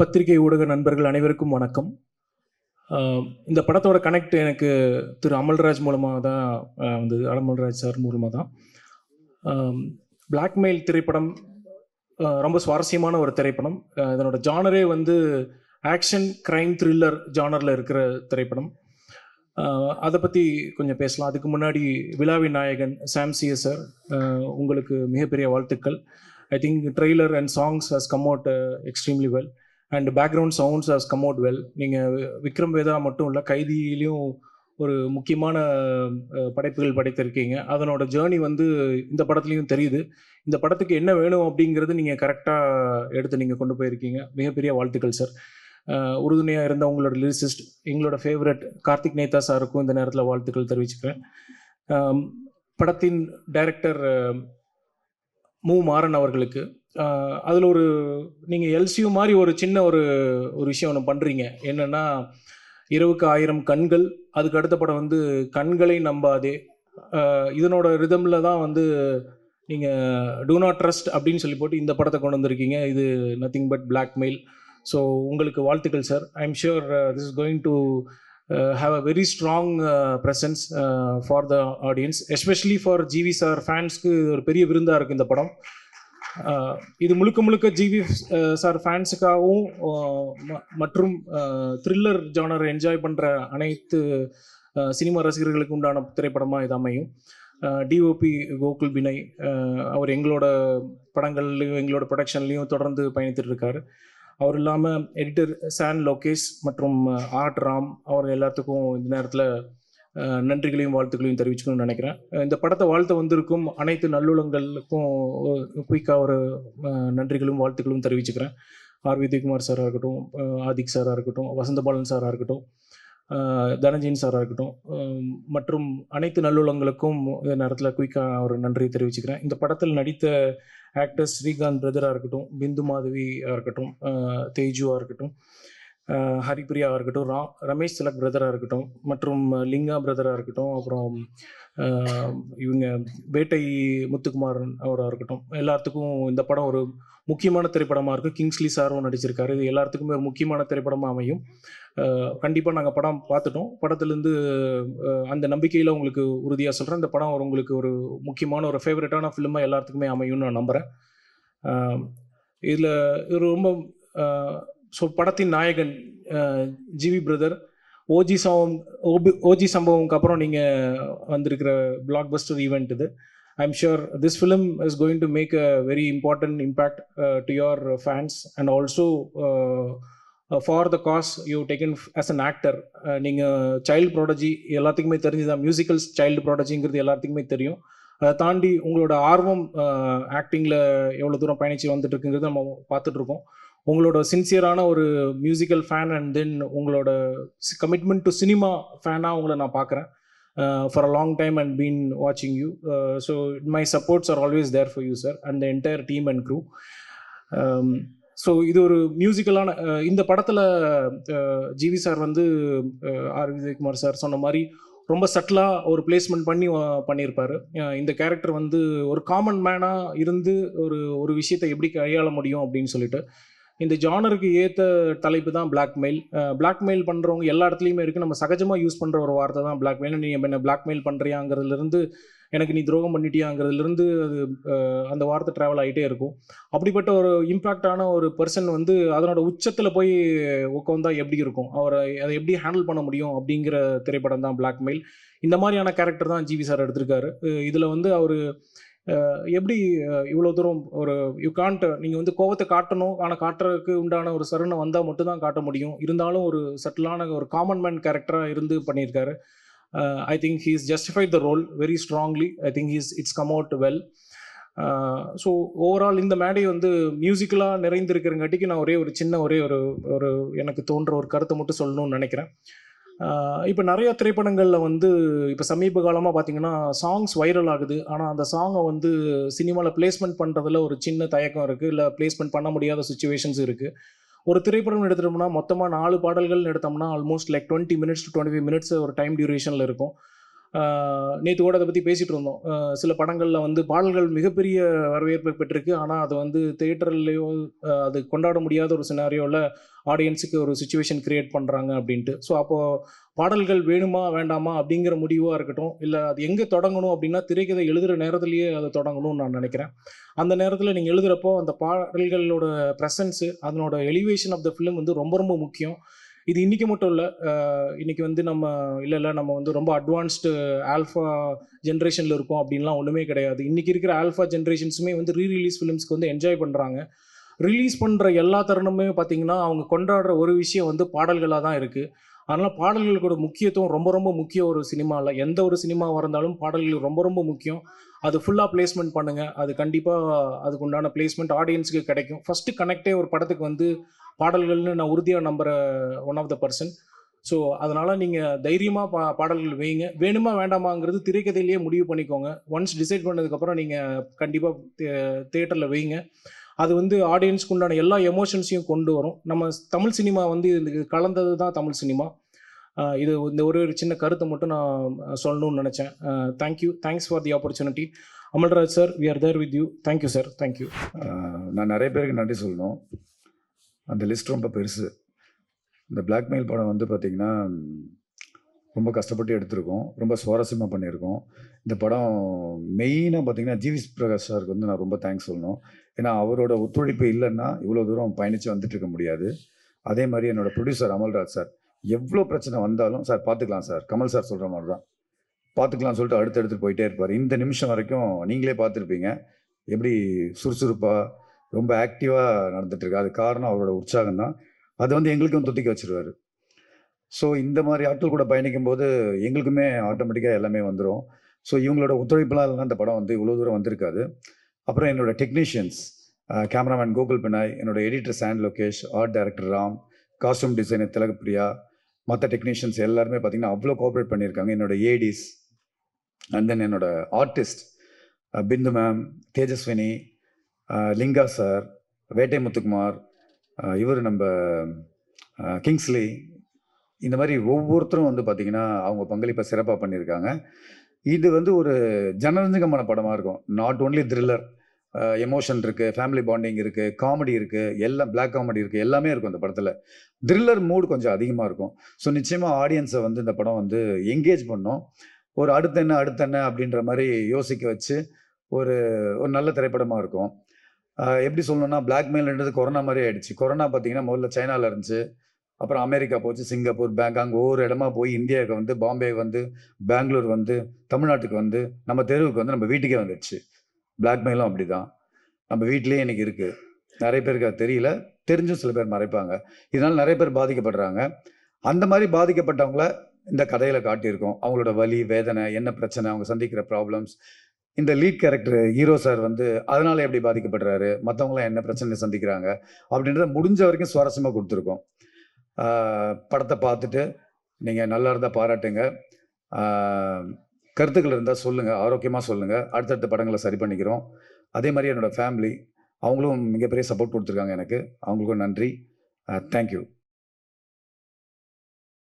பத்திரிகை ஊடக நண்பர்கள் அனைவருக்கும் வணக்கம். இந்த படத்தோட கனெக்ட் எனக்கு திரு அமல்ராஜ் மூலமாக தான் வந்து வந்தது. அமல்ராஜ் சார் மூலமாக தான். பிளாக்மெயில் திரைப்படம் ரொம்ப சுவாரஸ்யமான ஒரு திரைப்படம். இதனோட ஜானரே வந்து ஆக்ஷன் கிரைம் த்ரில்லர் ஜானரில் இருக்கிற திரைப்படம். அதை பற்றி கொஞ்சம் பேசலாம். அதுக்கு முன்னாடி விழாவின் நாயகன் சாம் சிஎஸ் சார் உங்களுக்கு மிகப்பெரிய வாழ்த்துக்கள். I think trailer and songs has come out extremely well and background sounds has come out well நீங்கள் விக்ரம் வேதா மட்டும் இல்லை கைதியிலையும் ஒரு முக்கியமான படைப்புகள் படைத்திருக்கீங்க. அதனோட ஜேர்னி வந்து இந்த படத்துலையும் தெரியுது. இந்த படத்துக்கு என்ன வேணும் அப்படிங்கிறது நீங்கள் கரெக்டாக எடுத்து நீங்கள் கொண்டு போயிருக்கீங்க. மிகப்பெரிய வாழ்த்துக்கள் சார் உறுதுணையாக இருந்த உங்களோட லிரிசிஸ்ட் எங்களோட ஃபேவரட் கார்த்திக் நேதா சாருக்கும் இந்த நேரத்தில் வாழ்த்துக்கள் தெரிவிச்சுக்கிறேன். படத்தின் டைரக்டர் மு. மாறன் அவர்களுக்கு அதில் ஒரு நீங்கள் எல்சியூ மாதிரி ஒரு சின்ன ஒரு ஒரு விஷயம் ஒன்று பண்ணுறீங்க என்னென்னா இரவுக்கு ஆயிரம் கண்கள் அதுக்கு அடுத்த படம் வந்து கண்களை நம்பாதே. இதனோட ரிதமில் தான் வந்து நீங்கள் டூ நாட் ட்ரஸ்ட் அப்படின்னு சொல்லி போட்டு இந்த படத்தை கொண்டு வந்திருக்கீங்க. இது நத்திங் பட் பிளாக்மெயில் ஸோ உங்களுக்கு வாழ்த்துக்கள் sir I am sure this is going to have a very strong presence for the audience especially for GV sir ஃபேன்ஸ்க்கு ஒரு பெரிய விருந்தாக இருக்குது இந்த படம். இது முழுக்க முழுக்க ஜிவி சார் ஃபேன்ஸுக்காகவும் மற்றும் த்ரில்லர் ஜானர் என்ஜாய் பண்ணுற அனைத்து சினிமா ரசிகர்களுக்கு உண்டான திரைப்படமாக இது அமையும். டிஓபி கோகுல் வினய் அவர் எங்களோட படங்கள்லையும் எங்களோட ப்ரொடக்ஷன்லையும் தொடர்ந்து பயணித்துட்டு இருக்காரு. அவர் இல்லாமல் எடிட்டர் சான் லோகேஷ் மற்றும் ஆர்ட் ராம் அவர் எல்லாத்துக்கும் இந்த நேரத்தில் நன்றிகளையும் வாழ்த்துக்களையும் தெரிவிச்சுக்கணும்னு நினைக்கிறேன். இந்த படத்தை வாழ்த்த வந்திருக்கும் அனைத்து நல்லுளங்களுக்கும் குயிக்காக ஒரு நன்றிகளும் வாழ்த்துக்களும் தெரிவிச்சுக்கிறேன். ஆர். விஜயகுமார் சாராக இருக்கட்டும் ஆதிக் சாராக இருக்கட்டும் வசந்தபாலன் சாராக இருக்கட்டும் தனஞ்சின் தனஞ்சயன் சாராக இருக்கட்டும் மற்றும் அனைத்து நல்லுளங்களுக்கும் இந்த நேரத்தில் குயிக்காக ஒரு நன்றியை தெரிவிச்சுக்கிறேன். இந்த படத்தில் நடித்த ஆக்டர்ஸ் ஸ்ரீகாந்த் பிரதராக இருக்கட்டும் பிந்து மாதவியாக இருக்கட்டும் தேஜுவாக இருக்கட்டும் ஹரிபிரியாவாக இருக்கட்டும் ரா ரமேஷ் திலக் பிரதராக இருக்கட்டும் மற்றும் லிங்கா பிரதராக இருக்கட்டும் அப்புறம் இவங்க வேட்டை முத்துக்குமாரன் அவராக இருக்கட்டும். எல்லாத்துக்கும் இந்த படம் ஒரு முக்கியமான திரைப்படமாக இருக்குது கிங்ஸ்லி சாரும் நடிச்சிருக்காரு. இது எல்லாத்துக்குமே ஒரு முக்கியமான திரைப்படமாக அமையும். கண்டிப்பாக நாங்கள் படம் பார்த்துட்டோம். படத்துலேருந்து அந்த நம்பிக்கையில் உங்களுக்கு உறுதியாக சொல்கிறேன் இந்த படம் ஒரு உங்களுக்கு ஒரு முக்கியமான ஒரு ஃபேவரட்டான ஃபிலிமாக எல்லாத்துக்குமே அமையும்னு நான் நம்புகிறேன் இதில் இது ரொம்ப ஸோ படத்தின் நாயகன் ஜிவி பிரதர். ஓஜி சம்பவம் ஓபி ஓஜி சம்பவம்க்கு அப்புறம் நீங்கள் வந்திருக்கிற பிளாக் பஸ்டர் ஈவெண்ட் இது I am sure this film is going to make a very important impact to your fans and also for the cause you taken as an actor நீங்கள் child prodigy எல்லாத்துக்குமே தெரிஞ்சுதான். Musicals child ப்ராடஜிங்கிறது எல்லாத்துக்குமே தெரியும். அதை தாண்டி உங்களோட ஆர்வம் ஆக்டிங்கில் எவ்வளோ தூரம் பயணிச்சு வந்துட்டு இருக்குங்கிறது நம்ம பார்த்துட்ருக்கோம் உங்களோட சின்சியரான ஒரு மியூசிக்கல் ஃபேன் அண்ட் தென் உங்களோட கமிட்மெண்ட் டு சினிமா ஃபேனாக உங்களை நான் பார்க்குறேன். For a long time and been வாட்சிங் you so my supports are always there for you sir and the entire team and crew so இது ஒரு மியூசிக்கலான uh, இந்த படத்தில் ஜிவி uh, சார் வந்து ஆர் விஜயகுமார் சார் சொன்ன மாதிரி ரொம்ப சட்டிலாக ஒரு பிளேஸ்மெண்ட் பண்ணி பண்ணியிருப்பார். பண்ணியிருப்பாரு இந்த கேரக்டர் வந்து ஒரு காமன் மேனாக இருந்து ஒரு ஒரு விஷயத்தை எப்படி கையாள முடியும் அப்படின்னு சொல்லிட்டு இந்த ஜானருக்கு ஏற்ற தலைப்பு தான் பிளாக்மெயில் பிளாக்மெயில் பண்ணுறவங்க எல்லா இடத்துலையுமே இருக்குது நம்ம சகஜமாக யூஸ் பண்ணுற ஒரு வார்த்தை தான் பிளாக்மெயில் நீ என்ன பிளாக்மெயில் பண்ணுறியாங்கிறதுலேருந்து எனக்கு நீ துரோகம் பண்ணிட்டியாங்கிறதுலேருந்து அது அந்த வார்த்தை ட்ராவல் ஆகிட்டே இருக்கும். அப்படிப்பட்ட ஒரு இம்பேக்டான ஒரு பர்சன் வந்து அதனோட உச்சத்தில் போய் உட்காந்தா எப்படி இருக்கும்? அவரை அதை எப்படி ஹேண்டில் பண்ண முடியும்? அப்படிங்கிற திரைப்படம் தான் பிளாக்மெயில் இந்த மாதிரியான கேரக்டர் தான் ஜிவி சார் எடுத்திருக்காரு. இதில் வந்து அவர் எப்படி இவ்வளோ தூரம் ஒரு யூ கான்ட் நீங்கள் வந்து கோவத்தை காட்டணும் ஆனால் காட்டுறதுக்கு உண்டான ஒரு சரணம் வந்தால் மட்டும்தான் காட்ட முடியும். இருந்தாலும் ஒரு சட்டிலான ஒரு காமன் மேன் கேரக்டராக இருந்து பண்ணியிருக்காரு. I think he is justified the role very strongly I think he's it's come out well so overall இந்த மேடை வந்து மியூசிக்கலாக நிறைந்திருக்கிறங்காட்டிக்கு நான் ஒரே ஒரு சின்ன ஒரே ஒரு ஒரு எனக்கு தோன்ற ஒரு கருத்தை மட்டும் சொல்லணும்னு நினைக்கிறேன். இப்போ நிறைய திரைப்படங்களில் வந்து இப்போ சமீப காலமாக பார்த்தீங்கன்னா சாங்ஸ் வைரல் ஆகுது. ஆனால் அந்த சாங்கை வந்து சினிமாவில் பிளேஸ்மெண்ட் பண்ணுறதுல ஒரு சின்ன தயக்கம் இருக்குது இல்லை பிளேஸ்மெண்ட் பண்ண முடியாத சுச்சுவேஷன்ஸ் இருக்குது ஒரு திரைப்படம் எடுத்துட்டோம்னா மொத்தமாக நாலு பாடல்கள் எடுத்தோம்னா almost like twenty minutes to twenty five minutes ஒரு டைம் டியூரேஷனில் இருக்கும். நேற்று கூட அதை பற்றி பேசிகிட்டு இருந்தோம். சில படங்களில் வந்து பாடல்கள் மிகப்பெரிய வரவேற்பு பெற்றிருக்கு. ஆனால் அது வந்து தேட்டர்லேயோ அது கொண்டாட முடியாத ஒரு சினாரியோவில் ஆடியன்ஸுக்கு ஒரு சுச்சுவேஷன் கிரியேட் பண்ணுறாங்க அப்படின்ட்டு. ஸோ அப்போது பாடல்கள் வேணுமா வேண்டாமா அப்படிங்கிற முடிவாக இருக்கட்டும் இல்லை அது எங்கே தொடங்கணும் அப்படின்னா திரைக்கதை எழுதுகிற நேரத்துலேயே அதை தொடங்கணும்னு நான் நினைக்கிறேன். அந்த நேரத்தில் நீங்கள் எழுதுகிறப்போ அந்த பாடல்களோட ப்ரெசன்ஸு அதனோட எலிவேஷன் ஆஃப் த ஃபிலிம் வந்து ரொம்ப ரொம்ப முக்கியம். இது இன்றைக்கி மட்டும் இல்லை இன்றைக்கி வந்து நம்ம இல்லை இல்லை நம்ம வந்து ரொம்ப அட்வான்ஸ்டு ஆல்ஃபா ஜென்ரேஷனில் இருக்கோம் அப்படின்லாம் ஒன்றுமே கிடையாது. இன்றைக்கி இருக்கிற ஆல்ஃபா ஜென்ரேஷன்ஸுமே வந்து ரீ ரிலீஸ் ஃபிலிம்ஸ்க்கு வந்து என்ஜாய் பண்ணுறாங்க ரிலீஸ் பண்ணுற எல்லா தருணமுமே பார்த்திங்கன்னா அவங்க கொண்டாடுற ஒரு விஷயம் வந்து பாடல்களாக தான் இருக்குது அதனால் பாடல்களோட முக்கியத்துவம் ரொம்ப ரொம்ப முக்கிய ஒரு சினிமாவில் எந்த ஒரு சினிமாவாக இருந்தாலும் பாடல்கள் ரொம்ப ரொம்ப முக்கியம். அது ஃபுல்லாக பிளேஸ்மெண்ட் பண்ணுங்கள் அது கண்டிப்பாக அதுக்கு உண்டான பிளேஸ்மெண்ட் ஆடியன்ஸுக்கு கிடைக்கும். ஃபஸ்ட்டு கனெக்டே ஒரு படத்துக்கு வந்து பாடல்கள்னு நான் உறுதியாக நம்புகிற one of the person so அதனால் நீங்கள் தைரியமாக பா பாடல்கள் வைங்க. வேணுமா வேண்டாமாங்கிறது திரைக்கதையிலேயே முடிவு பண்ணிக்கோங்க. ஒன்ஸ் டிசைட் பண்ணதுக்கப்புறம் நீங்கள் கண்டிப்பாக தேட்டரில் வைங்க. அது வந்து ஆடியன்ஸ்க்கு உண்டான எல்லா எமோஷன்ஸையும் கொண்டு வரும். நம்ம தமிழ் சினிமா வந்து இதுக்கு கலந்தது தான் தமிழ் சினிமா. இது இந்த ஒரு ஒரு சின்ன கருத்தை மட்டும் நான் சொல்லணும்னு நினச்சேன். Thank you thanks for the opportunity Amalraj sir we are there with you thank you sir thank you நான் நிறைய பேருக்கு நன்றி சொல்லணும். அந்த லிஸ்ட் ரொம்ப பெருசு. இந்த பிளாக்மெயில் படம் வந்து பார்த்திங்கன்னா ரொம்ப கஷ்டப்பட்டு எடுத்திருக்கோம். ரொம்ப சுவாரஸ்யமாக பண்ணியிருக்கோம். இந்த படம் மெயினாக பார்த்திங்கன்னா ஜிவி பிரகாஷ் சாருக்கு வந்து நான் ரொம்ப தேங்க்ஸ் சொல்லணும். ஏன்னா அவரோட ஒத்துழைப்பு இல்லைன்னா இவ்வளோ தூரம் பயணித்து வந்துட்டு இருக்க முடியாது. அதே மாதிரி என்னோடய ப்ரொடியூசர் அமல்ராஜ் சார் எவ்வளோ பிரச்சனை வந்தாலும் சார் பார்த்துக்கலாம் சார். கமல் சார் சொல்கிற மாதிரி தான் பார்த்துக்கலாம்னு சொல்லிட்டு அடுத்து எடுத்துகிட்டு போயிட்டே இருப்பார். இந்த நிமிஷம் வரைக்கும் நீங்களே பார்த்துருப்பீங்க எப்படி சுறுசுறுப்பாக ரொம்ப ஆக்டிவாக நடந்துட்டுருக்கு. அது காரணம் அவரோட உற்சாகம் தான். அதை வந்து எங்களுக்கும் தொத்திக்க வச்சிருவாரு. ஸோ இந்த மாதிரி ஆட்கள் கூட பயணிக்கும் போது எங்களுக்குமே ஆட்டோமேட்டிக்காக எல்லாமே வந்துடும் ஸோ இவங்களோட ஒத்துழைப்புலாம் இல்லைனா அந்த படம் வந்து இவ்வளோ தூரம் வந்திருக்காது. அப்புறம் என்னோட டெக்னீஷியன்ஸ் கேமராமேன் கோகுல் பினாய் என்னோட editor San Lokesh art director Ram costume designer Thilagapriya மற்ற டெக்னீஷியன்ஸ் எல்லாருமே பார்த்தீங்கன்னா அவ்வளோ கோஆப்ரேட் பண்ணியிருக்காங்க. என்னோட ஏடிஸ் அண்ட் தென் என்னோட artist Bindu ma'am Tejaswini Linga sir Vettai Muthukumar இவர் நம்ம கிங்ஸ்லி. இந்த மாதிரி ஒவ்வொருத்தரும் வந்து பார்த்திங்கன்னா அவங்க பங்களிப்பை சிறப்பாக பண்ணியிருக்காங்க. இது வந்து ஒரு ஜனரஞ்சகமான படமாக இருக்கும். நாட் ஓன்லி த்ரில்லர் எமோஷன் இருக்குது ஃபேமிலி பாண்டிங் இருக்குது காமெடி இருக்குது எல்லாம் பிளாக் காமெடி இருக்குது எல்லாமே இருக்கும் இந்த படத்தில். த்ரில்லர் மூடு கொஞ்சம் அதிகமாக இருக்கும். ஸோ நிச்சயமாக ஆடியன்ஸை வந்து இந்த படம் வந்து என்கேஜ் பண்ணோம். ஒரு அடுத்த என்ன அடுத்த என்ன அப்படின்ற மாதிரி யோசிக்க வச்சு ஒரு ஒரு நல்ல திரைப்படமாக இருக்கும். எப்படி சொல்லணும்னா பிளாக்மெயில்ன்றது கொரோனா மாதிரி ஆயிடுச்சு. கொரோனா பார்த்தீங்கன்னா முதல்ல சைனால இருந்துச்சு. அப்புறம் அமெரிக்கா போச்சு சிங்கப்பூர் பேங்காங் ஒவ்வொரு இடமா போய் இந்தியாவுக்கு வந்து பாம்பே வந்து பெங்களூர் வந்து தமிழ்நாட்டுக்கு வந்து நம்ம தெருவுக்கு வந்து நம்ம வீட்டுக்கே வந்துடுச்சு பிளாக்மெயிலும் அப்படி தான் நம்ம வீட்டிலேயே இன்னைக்கு இருக்குது நிறைய பேருக்கு அது தெரியல. தெரிஞ்சும் சில பேர் மறைப்பாங்க. இதனால் நிறைய பேர் பாதிக்கப்படுறாங்க. அந்த மாதிரி பாதிக்கப்பட்டவங்கள இந்த கதையில் காட்டியிருக்கோம். அவங்களோட வலி வேதனை என்ன பிரச்சனை அவங்க சந்திக்கிற ப்ராப்ளம்ஸ் இந்த லீட் கேரக்டர் ஹீரோ சார் வந்து அதனால எப்படி பாதிக்கப்படுறாரு? மற்றவங்களாம் என்ன பிரச்சனை சந்திக்கிறாங்க? அப்படின்றத முடிஞ்ச வரைக்கும் சுவாரஸ்யமாக கொடுத்துருக்கோம். படத்தை பார்த்துட்டு நீங்கள் நல்லா இருந்தால் பாராட்டுங்க. கருத்துக்கள் இருந்தால் சொல்லுங்கள் ஆரோக்கியமாக சொல்லுங்கள் அடுத்தடுத்த படங்களை சரி பண்ணிக்கிறோம். அதே மாதிரி என்னோட ஃபேமிலி அவங்களும் மிகப்பெரிய சப்போர்ட் கொடுத்துருக்காங்க எனக்கு. அவங்களுக்கும் நன்றி. தேங்க்யூ